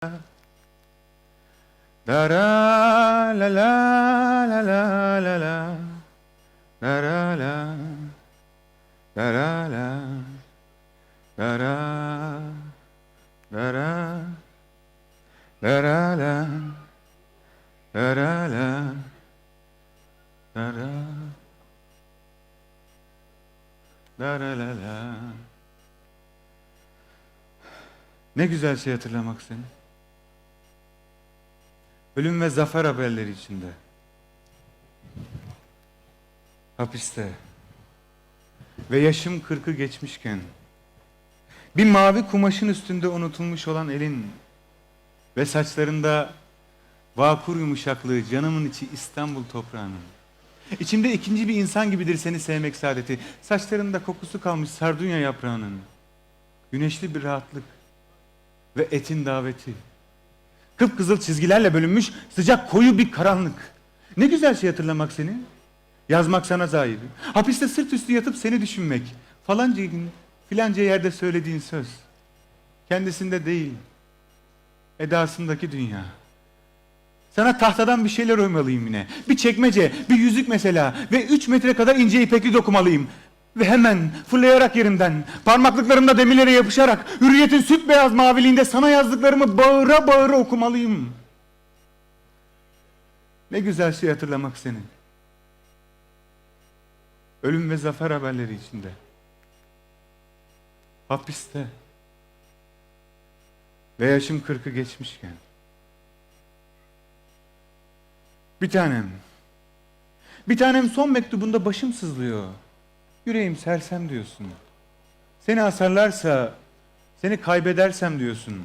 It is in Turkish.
Da ra la la la la la la. Da ra la. Da ra la. Da ra Da ra Da ra la. Da ra la. Da ra Da ra la la. Ne güzel şey hatırlamak seni. Ölüm ve zafer haberleri içinde. Hapiste. Ve yaşım kırkı geçmişken. Bir mavi kumaşın üstünde unutulmuş olan elin ve saçlarında vakur yumuşaklığı canımın içi İstanbul toprağının. İçimde ikinci bir insan gibidir seni sevmek saadeti. Saçlarında kokusu kalmış sardunya yaprağının. Güneşli bir rahatlık ve etin daveti. Kıpkızıl çizgilerle bölünmüş sıcak koyu bir karanlık. Ne güzel şey hatırlamak seni. Yazmak sana zahir. Hapiste sırt üstü yatıp seni düşünmek. Falanca gün filanca yerde söylediğin söz. Kendisinde değil. Edasındaki dünya. Sana tahtadan bir şeyler oymalıyım yine. Bir çekmece, bir yüzük mesela. Ve üç metre kadar ince ipekli dokumalıyım. Ve hemen fırlayarak yerimden, parmaklıklarımda demirlere yapışarak, hürriyetin süt beyaz maviliğinde sana yazdıklarımı bağıra bağıra okumalıyım. Ne güzel şey hatırlamak senin. Ölüm ve zafer haberleri içinde. Hapiste. Ve yaşım kırkı geçmişken. Bir tanem. Bir tanem son mektubunda başım sızlıyor. Yüreğim sersem diyorsun. Seni asarlarsa, seni kaybedersem diyorsun.